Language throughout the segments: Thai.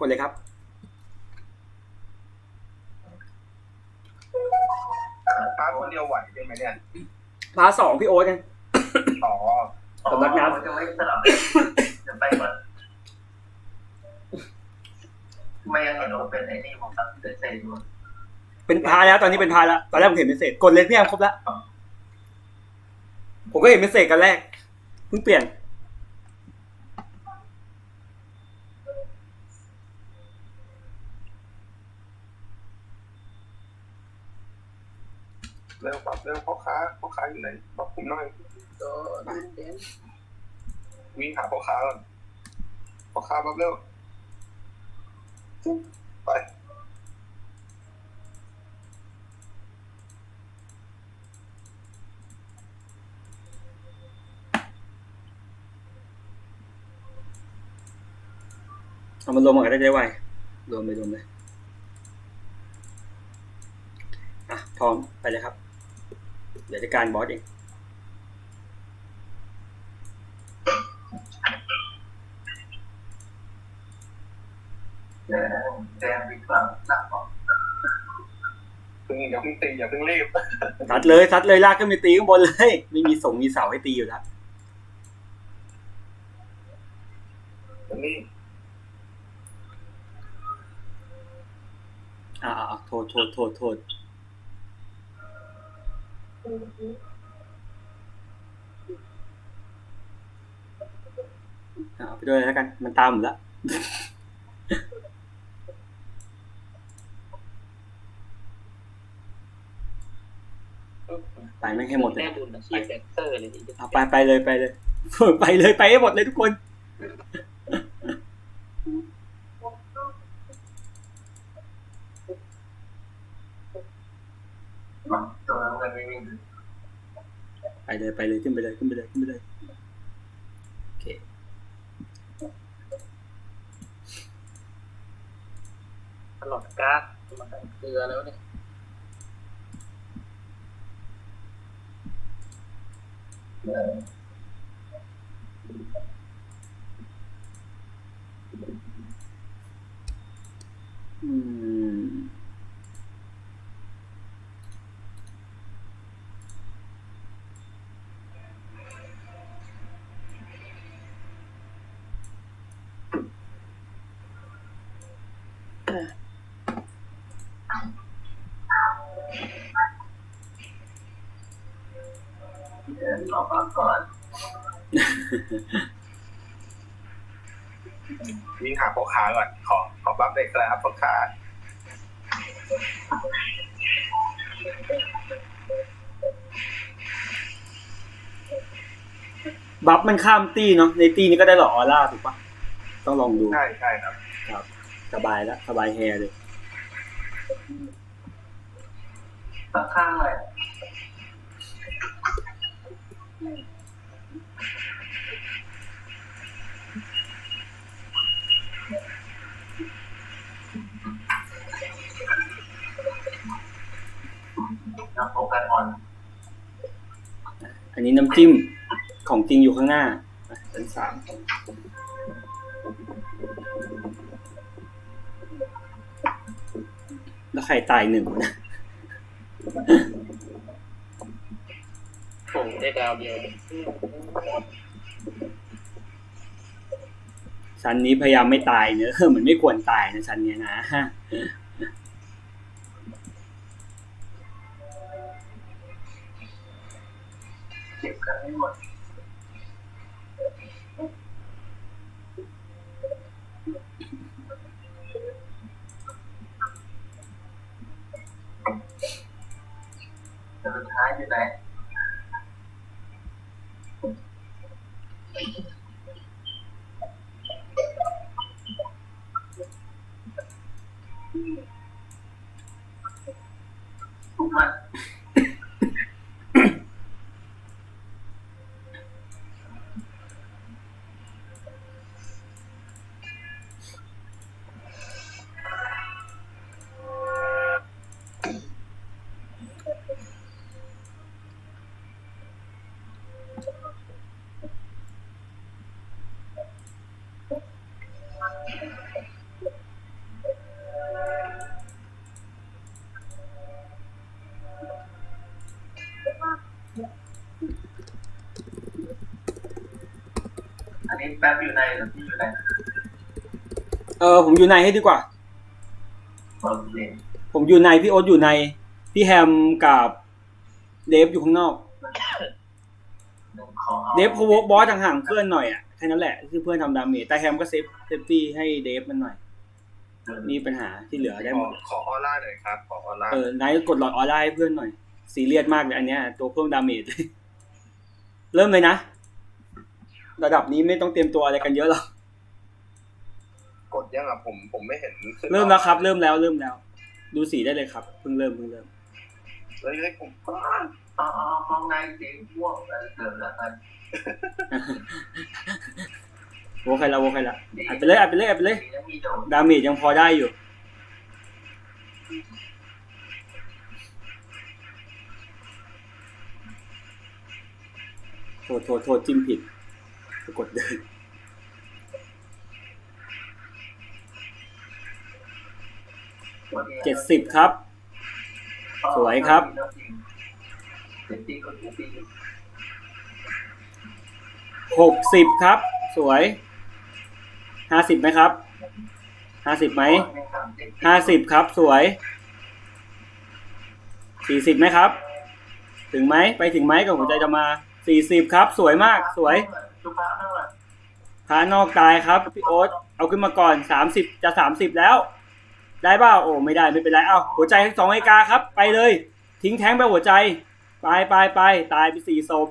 กดเลยครับ ป้าคนเดียวไหวใช่ไหมเนี่ยพาร์ทสองพี่โอ๊ตกันอ๋อสำนักน้ำอ๋อจะไม่สลับจะไปก่อนไม่ยังเห็นว่าเป็นไอ้นี่ผมตั้งเซนอยู่เป็นพาร์ทแล้ว ตอนนี้เป็นพาร์ทแล้ว ตอนแรกผมเห็นเมสเซจกดเลยพี่แอมครบแล้ว ผมก็เห็นเมสเซจกันแรกเพิ่งเปลี่ยน เร็วปรับเร็วพ่อค้าพ่อค้าอยู่ไหนบอกผมหน่อยก็เด่นวิ่งหาพ่อค้าก่อนพ่อค้าแป๊บเร็วไปเอามารวมกันได้ได้ไวรวมไปรวมเลยอะพร้อมไปเลยครับ เดี๋ยวจัดการบอสเองเด่นแดงดีกว่าหนักกว่าเพิ่งอย่าเพิ่งตีอย่าเพิ่งรีบซัดเลยซัดเลยลากขึ้นไปตีข้างบนเลย ไม่มีส่งมีเสาให้ตีอยู่แล้วตรงนี้อ่าอ่าโทษโทษโทษโทษอ่า เอาไปด้วยแล้วกัน มันตามผมแล้วไปไม่งให้หมดเลยแม่บุญอาชีพแดนเซอร์เลยทีเดียวเอาไปไปเลยไปเลย ไปเลยไปให้หมดเลยทุกคน ตัวนั้นมันไม่วิ่งไปเลยไปเลยขึ้นไปเลยขึ้นไปเลยขึ้นไปเลยตลอดกราฟมาใส่เกลือแล้วเนี่ยอืม เดินออกมาก่อนวิ่งหาพ่อค้าก่อน ขอขอบัฟเลยครับพ่อค้าบัฟมันข้ามตีเนาะในตีนี้ก็ได้หรอออร่าถูกปะต้องลองดู ใช่ใช่ครับ ครับ สบายแล้ว สบายแฮร์เลยข้างเลยนักโฟกัสออน อันนี้น้ำจิ้มของจริงอยู่ข้างหน้าอะชั้นสามแล้วใครตายหนึ่งวะนะโอ้ได้ดาวเดียวชั้นนี้พยายามไม่ตายเนอะมันไม่ควรตายนะชั้นเนี้ยนะ แป๊บอยู่ในหรือพี่อยู่ในเออผมอยู่ในให้ดีกว่า โอเคผมอยู่ในพี่โอ๊ตอยู่ใน พี่แฮมกับเดฟอยู่ข้างนอกหนึ่งของอาเดฟพวกบอสห่างๆเพื่อนหน่อยอะแค่นั้นแหละคือเพื่อนทำดาเมจแต่แฮมก็เซฟเซฟตี้ให้เดฟมันหน่อยมีปัญหาที่เหลือได้ขหมอดขอออร่าหน่อยครับ ขอออร่าเออนายก็กดหลอดออร่าให้เพื่อนหน่อยซีเรียสมากเลยอันเนี้ยตัวเพิ่มดาเมจเริ่มเลยนะ ระดับนี้ไม่ต้องเตรียมตัวอะไรกันเยอะหรอกกดยังอะผมผมไม่เห็นขึ้นเริ่มแล้วครับ เริ่มแล้วเริ่มแล้ว ดูสีได้เลยครับเพิ่งเริ่มเพิ่งเริ่มเฮ้ยเฮ้ยผมเอาเอาเอาห้องในเสียงม่วงแล้วเกิดแล้วกันโวใครละโวใครละอัดไปเลยอัดไปเลยอัดไปเลยมีแล้วมีโดนดาเมจยังพอได้อยู่โทษโทษโทษจิ้มผิด กดเดินเจ็ดสิบครับ สวยครับหกสิบครับ สวยห้าสิบไหมครับห้าสิบไหมห้าสิบครับ สวยสี่สิบไหมครับ ถึงไหมไปถึงไหมกับหัวใจจะมาสี่สิบครับ สวยมากสวย พานอกตายครับพี่โอ๊ตเอาขึ้นมาก่อนสามสิบจะสามสิบแล้ว ได้เปล่าโอ้ไม่ได้ไม่เป็นไรเอาหัวใจทั้งสองนาฬิกาครับ ไปเลย ทิ้งแท้งไปหัวใจ ไปไปไปตายไปสี่ศพ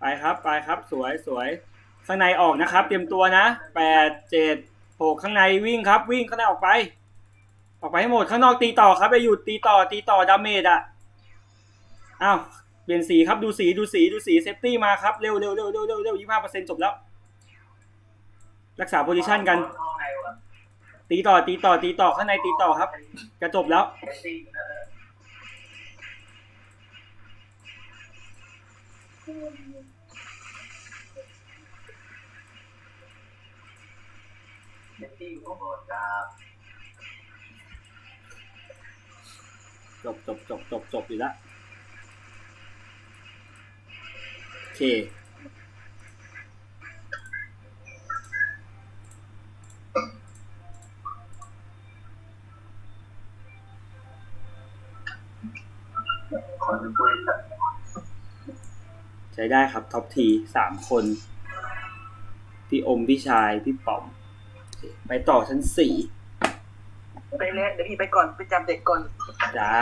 ไปครับไปครับสวยสวยข้างในออกนะครับ เตรียมตัวนะแปดเจ็ดหกข้างในวิ่งครับ วิ่งข้างในออกไป ออกไปให้หมดข้างนอกตีต่อครับไปหยุดตีต่อตีต่อดาเมจอะอ้าว ปลี่ยนสีครับดูสีดูสีดูสีเซฟตี้มาครับเร็วเร็วเร็วเร็วเร็วเร็วยี่ห้าเปอร์เซ็นต์จบแล้ว รักษาโพซิชันกันห้องในว่ะตีต่อตีต่อตีต่อข้างในตีต่อครับ จะจบแล้วเจ็ดสิบนั่นแหละเจ็ดสิบก็หมดครับจบจบจบจบจบอยู่แล้วโอ เคขอดูคุยสักใช้ได้ครับท็อปทีสามคน พี่อม พี่ชาย พี่ป๋อมโอเคไปต่อชั้นสี่ไปเลยเดี๋ยวพี่ไปก่อน ไปจับเด็กก่อน จ้า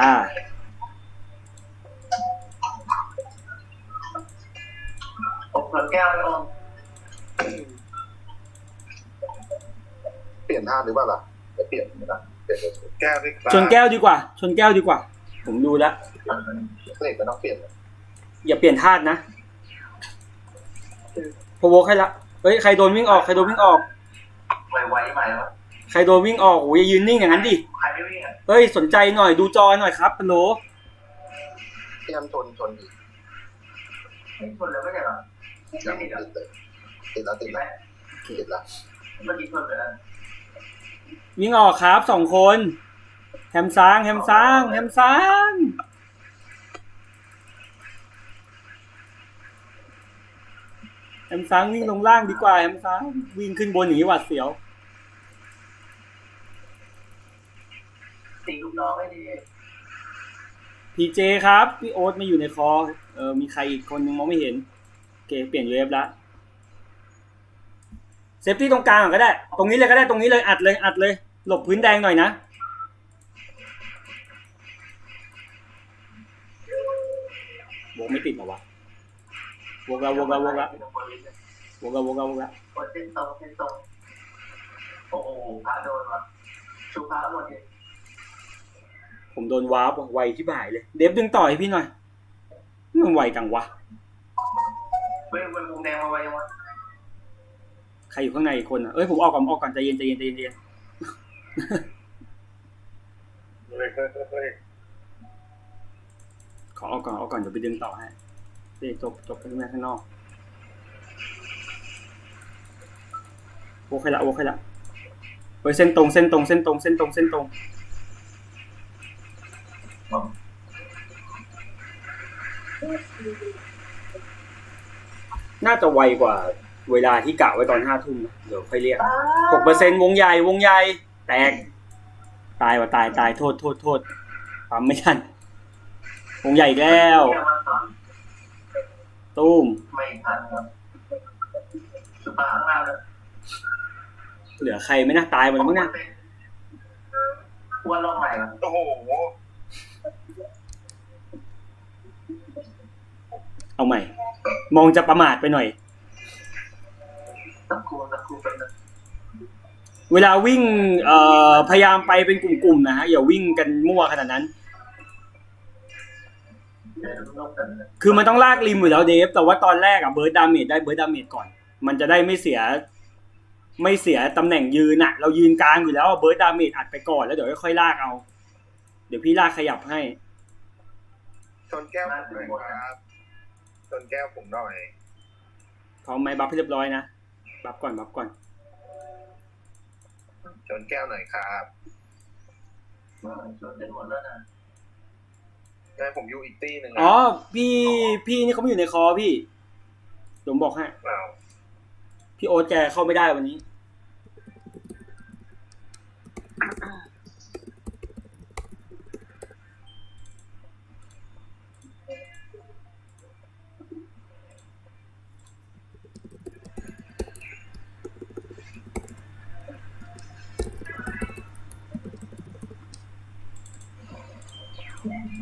ผมเปิด แก้วไปอมเปลี่ยนท่าหรือเปล่าล่ะจะเปลี่ยนไหมล่ะเปลี่ยนเลยแก้วด้วยครับชนแก้วดีกว่า ชนแก้วดีกว่า ผมดูแล้วเหล็กมันต้องเปลี่ยนอย่าเปลี่ยนธาตุนะพะโวกให้ละเฮ้ยใครโดนวิ่งออกใครโดนวิ่งออก ไวไวๆใหม่วะใครโดนวิ่งออกโอ้ยอย่ายืนนิ่งอย่างนั้นดิใครไม่วิ่งอะเฮ้ยสนใจหน่อยดูจอหน่อยครับฮัลโหลพี่ทำชนชนอีกไม่ชนแล้วไม่ใช่เหรอ ยังติดเลยติดแล้วติดแล้วติดแล้วเมื่อกี้ชนไปแล้ววิ่งออกครับสองคน แฮมซางแฮมซางแฮมซางแฮมซางวิ่งลงล่างดีกว่าแฮมซางวิ่งขึ้นบนอย่างนี้หวาดเสียวตีลูกน้องให้ดีพีเจครับ พี่โอ๊ตไม่อยู่ในคอเออมีใครอีกคนนึงมองไม่เห็น เคเปลี่ยนเวฟละเซฟตี้ตรงกลางก็ได้ ตรงนี้เลยก็ได้ตรงนี้เลยอัดเลยอัดเลย หลบพื้นแดงหน่อยนะ วงไม่ติดหรอวะ วงละวงละวงละวงละวงละวงละกดเส้นตรงเส้นตรงโอ้โหพาโดนวะชูพาหมดเลยผมโดนวาร์ปว่ะไวที่บ่ายเลย เดฟดึงต่อให้พี่หน่อยมันไวจังวะ เว้ยมันมุมแดงมาไว้ยังวะใครอยู่ข้างในอีกคนอะเอ้ยผมออกก่อนออกก่อนใจเย็นใจเย็นใจเย็นใจเย็นเฮ้ยเฮ้ยเฮ้ยขอออกก่อนออกก่อนเดี๋ยวไปดึงต่อให้เดี๋ยวจบจบกันแม่ข้างนอกโอเคละโอเคละเฮ้ยเส้นตรงเส้นตรงเส้นตรงเส้นตรงเส้นตรง น่าจะไวกว่าเวลาที่กะไว้ตอนห้าทุ่มนะเดี๋ยวค่อยเรียกหกเปอร์เซ็นวงใหญ่วงใหญ่ แตก ตายว่ะตายตายโทษโทษโทษปั๊มไม่ทันวงใหญ่อีกแล้วแก้มาสอนตุ้มไม่ทันครับสุภาพข้างล่างเลยเหลือใครไม่น่าตายหมดมั้งเนี่ยว่าลองใหม่ครับโอ้โหเอาใหม่ มองจะประมาทไปหน่อย เวลาวิ่งเอ่อพยายามไปเป็นกลุ่มๆนะฮะอย่าวิ่งกันมั่วขนาดนั้น คือมันต้องลากริมอยู่แล้วเดฟ แต่ว่าตอนแรกอะเบิร์ดดาเมจได้เบิร์ดดาเมจก่อน มันจะได้ไม่เสีย ไม่เสียตำแหน่งยืนอะเรายืนกลางอยู่แล้วเบิร์ดดาเมจอัดไปก่อนแล้วเดี๋ยวค่อยลากเอา เดี๋ยวพี่ลากขยับให้ชนแก้วผมหน่อยครับ ชนแก้วผมหน่อยพร้อมไหมบัฟให้เรียบร้อยนะ บัฟก่อนบัฟก่อน ชนแก้วหน่อยครับชนเป็นหมดแล้วนะงั้นผมอยู่อีกตี้หนึ่งนะอ๋อ พี่พี่นี่เขาไม่อยู่ในคอพี่ผมบอกให้อ้าวพี่โอ๊ตแกเข้าไม่ได้วันนี้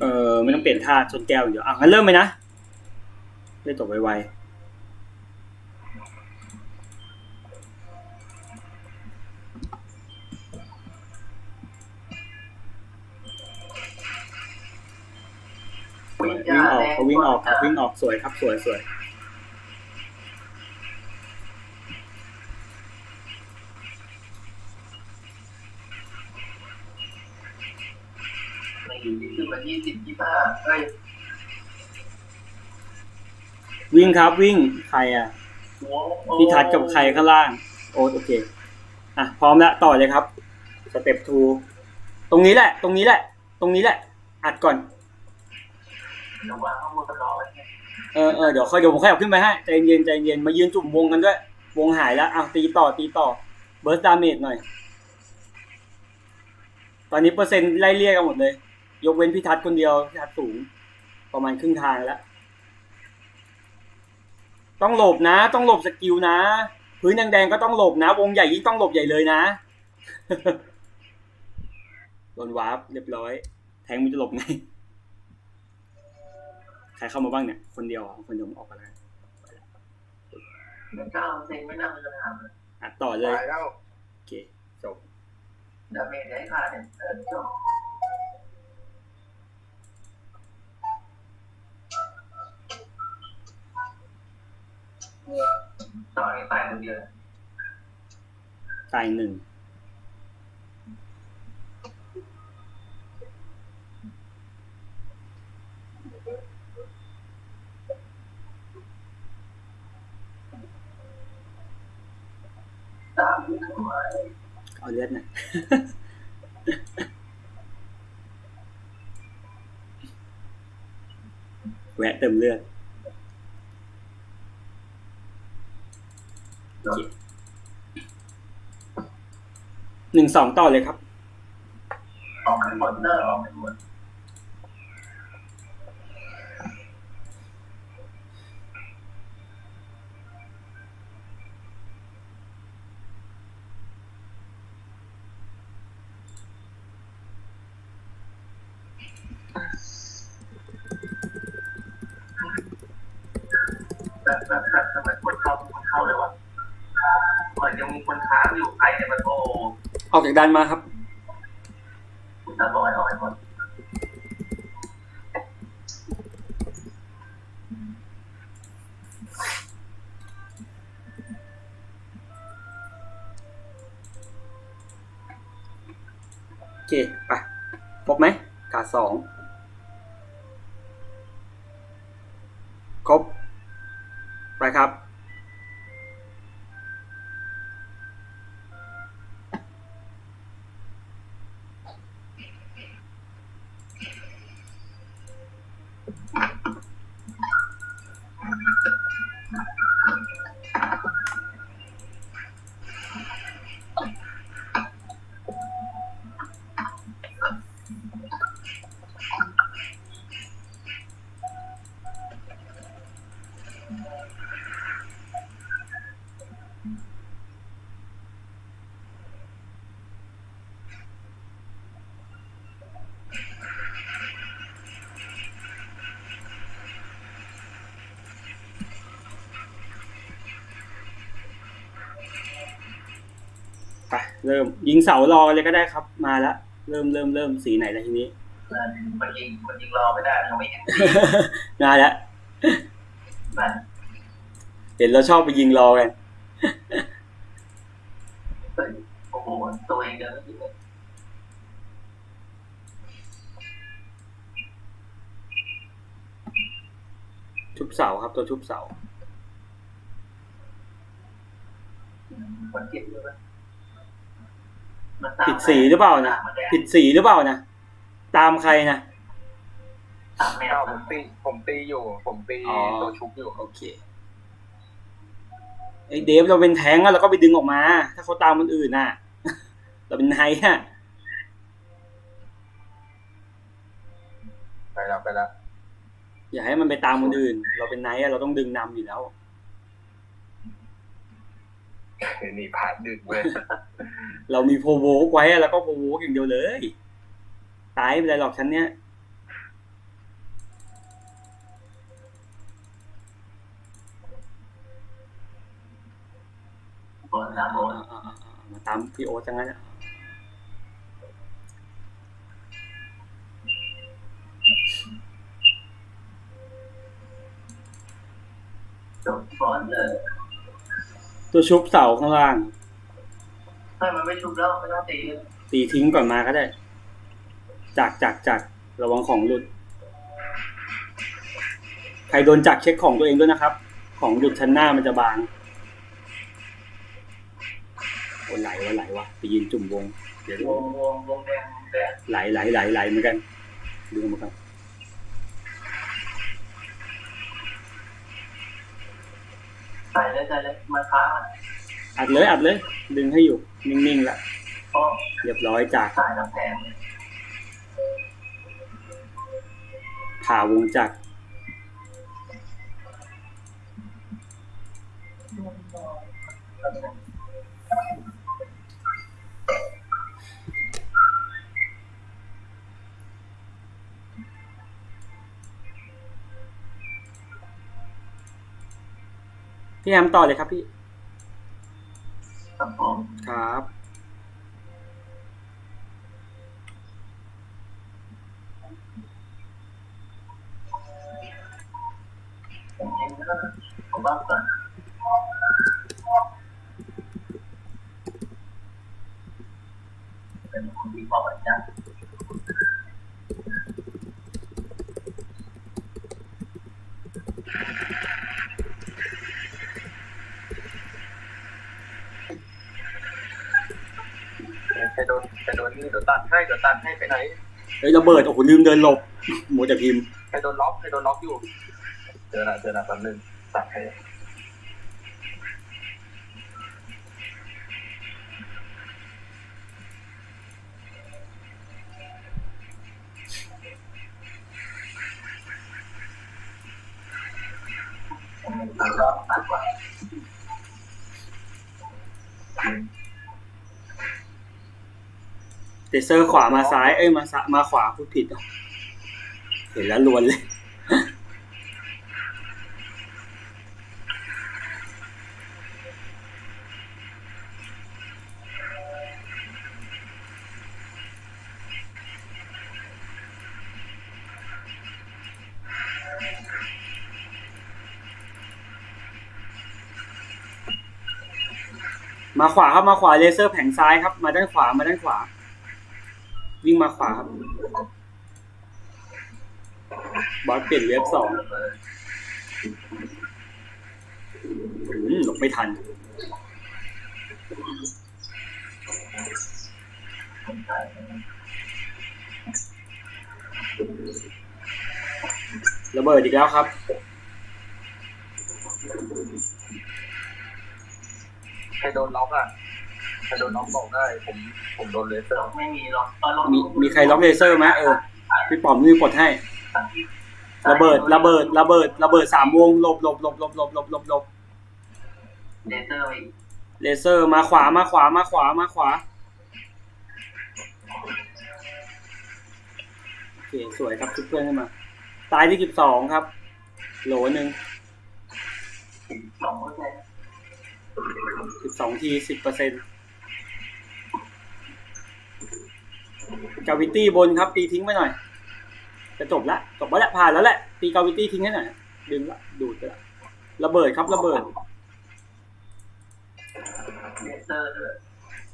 เออไม่ต้องเปลี่ยนท่าชนแก้วอย่างเดียวอะงั้นเริ่มเลยนะได้จบไวๆวิ่งวิ่งออกเขาวิ่งออกครับวิ่งออกสวยครับสวยสวย ไม่อยู่ ที่ขึ้นมายี่สิบยี่ห้าเฮ้ยวิ่งครับวิ่งใครอะโอ้พี่ทัดกับใครข้างล่าง โอ๊ตโอเค อะ พร้อมแล้วต่อเลยครับสเต็ปทูตรงนี้แหละ ตรงนี้แหละ ตรงนี้แหละ อัดก่อนระวางข้างบนก็รอไว้ไงเออเออเดี๋ยวค่อยเดี๋ยวผมขยับขึ้นไปให้ใจเย็นใจเย็นมายืนจุ่มวงกันด้วย วงหายแล้วอะตีต่อตีต่อ เบิร์สดาเมจหน่อย ตอนนี้เปอร์เซ็นต์ไล่เลี่ยกันหมดเลย ยกเว้นพี่ทัศน์คนเดียวพี่ทัศน์สูง ประมาณครึ่งทางแล้ว ต้องหลบนะ ต้องหลบสกิลนะ พื้นแดงๆก็ต้องหลบนะ วงใหญ่ยิ่งต้องหลบใหญ่เลยนะโดนวาร์ปเรียบร้อย แทงมันจะหลบไงใครเข้ามาบ้างเนี่ย คนเดียวเหรอคนเดียวผมออกไปแล้วเดี๋ยวเก้าเซ็งไม่น่าจะถามเลยอัดต่อเลยตายแล้วโอเคจบดาเมจได้ค่าเนี่ยเออจบ ต่อยตายคนเดียวตายหนึ่งเอาเลือดหน่อยแวะเติมเลือดโอเค หนึ่งสองต่อเลยครับออกไปหมดเนอร์ออกไปหมดแต่แต่แต่ทำไมคนเข้าคนเข้าเลยวะเห มีคนค้างอยู่ใครเนี่ยมันโอ้ออกจากดันมาครับคุณตาบอยออกไปหมดโอเค ไปครบไหมกาสอง ครบ ไปครับ เเริ่มยิงเสารอเลยก็ได้ครับ มาแล้วเริ่มเริ่มเริ่มสีไหนแล้วทีนี้มันยิงมันยิงรอไม่ได้เขาไม่เห็นมาแล้วมันเห็นเราชอบไปยิงรอกันโอ้โหตัวเองเดินไม่ถึงชุบเสาครับตัวชุบเสามันเก็บด้วย ผิดสีหรือเปล่านะผิดสีหรือเปล่านะตามใครนะตามแมวอ้าวผมตีผมตีอยู่ ผมตีอ๋อตัวชุบอยู่โอเคไอเดฟเราเป็นแทงก์อะเราก็ไปดึงออกมา ถ้าเขาตามคนอื่นน่ะ เราเป็นไฮอะไปแล้วไปแล้วอย่าให้มันไปตามคนอื่น เราเป็นไนท์อะเราต้องดึงนำอยู่แล้ว นี่ผ่านดึกเว้ยเรามีโพโวกไว้อะแล้วก็โพโวกอย่างเดียวเลย ตายไม่เป็นไรหรอกชั้นเนี้ยบนนะบนอ่าอ่าอ่ามาตามพี่โอ๊ตจังงั้นอะจบบอลเลย ตัวชุบเสาข้างล่าง ไม่มันไม่ชุบแล้วไม่ต้องตีตีทิ้งก่อนมาก็ได้ จากจากจากระวังของหลุด ใครโดนจักเช็คของตัวเองด้วยนะครับ ของหลุดชั้นหน้ามันจะบางโอ้ไหลวะไหลวะไปยืนจุ่มวง เดี๋ยววงวงวงแดงแดงไหลไหลไหลไหลเหมือนกัน ดูมากัน ใส่เลยใส่เลยมาค้างอัดเลยอัดเลย ดึงให้อยู่ นิ่งๆละเพราะเรียบร้อยจากสายน้ำแข็งผ่าวงจักร พี่แอมต่อเลยครับพี่ครับผมครับ ผมเองก็ผมบ้าก่อนเป็นคนที่บอกว่าจะ ไปโด นไปโดนนี่เดี๋ยวตัดให้เดี๋ยวตัดให้ไปไหนเฮ้ยระเบิดโอ้โหลืมเดินหลบโมวแต่พิมพ์ไปโดนล็อกไปโดนล็อกอยู่เจอละเจอละแป๊บนึงตัดให้แล้วก็ตัดกว่า เตเซอร์ขวามาซ้าย เอ้ยมาซ้ายมาขวาพูดผิดอะเห็นแล้วลวนเลย มาขวาครับมาขวาเลเซอร์แผงซ้ายครับ มาด้านขวามาด้านขวา วิ่งมาขวาครับ บอสเปลี่ยนเวฟสองอืมหลบไม่ทัน ระเบิดอีกแล้วครับใครโดนล็อกอะ ใครโดนล็อกบอกได้ ผมผมโดนเลเซอร์ไม่มีหรอกตอนลงมีมีใครล็อกเลเซอร์ไหมเออพี่ป๋อมนี่ปลดให้ระเบิดระเบิดระเบิดระเบิดสามวงหลบหลบหลบหลบหลบหลบหลบหลบเลเซอร์ไปเลเซอร์มาขวามาขวามาขวามาขวาโอเคสวยครับชุดเพื่อนขึ้นมาตายที่สิบสองครับ โหลหนึ่งสองเปอร์เซ็นต์สิบสองทีสิบเปอร์เซ็น กาวิตี้บนครับ ตีทิ้งไปหน่อย จะจบละจบแล้วแหละผ่านแล้วแหละ ตีกาวิตี้ทิ้งให้หน่อยดึงละดูดไปละระเบิดครับระเบิด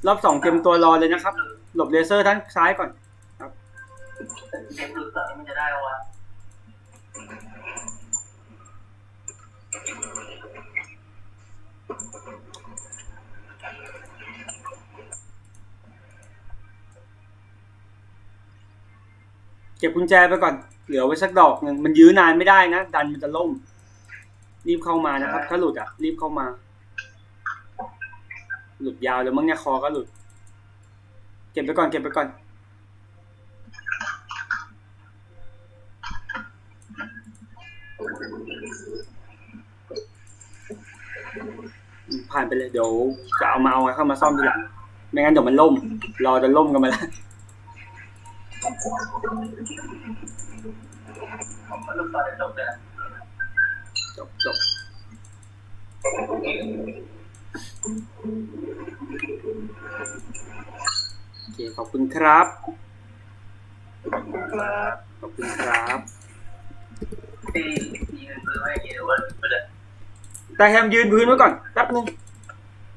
รอบสองเตรียมตัวรอเลยนะครับ หลบเลเซอร์ด้านซ้ายก่อน ครับเกมรู้สึกมันจะได้วะ ก็บกุญแจไปก่อนเหลือไว้สักดอกหนึ่งมันยื้อนานไม่ได้นะ ดันมันจะล่ม รีบเข้ามานะครับ ถ้าหลุดอะ รีบเข้ามา หลุดยาวแล้วมั้งเนี่ยคอก็หลุด เก็บไปก่อนเก็บไปก่อนอืมผ่านไปเลยเดี๋ยวจะเอามาเอาเข้ามาซ่อมทีหลังไม่งั้นเดี๋ยวมันล่ม รอจะล่มกันมาแล้ว ผมก็รู้ตอนจะจบเลย จบจบโอเค ขอบ คุณครับ ขอบคุณครับตีตีเงินซื้อไม่กี่วันไปเลยแต่แฮมยืนพื้นไว้ก่อนแป๊บนึง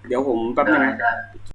เดี๋ยวผมแป๊บนึงนะได้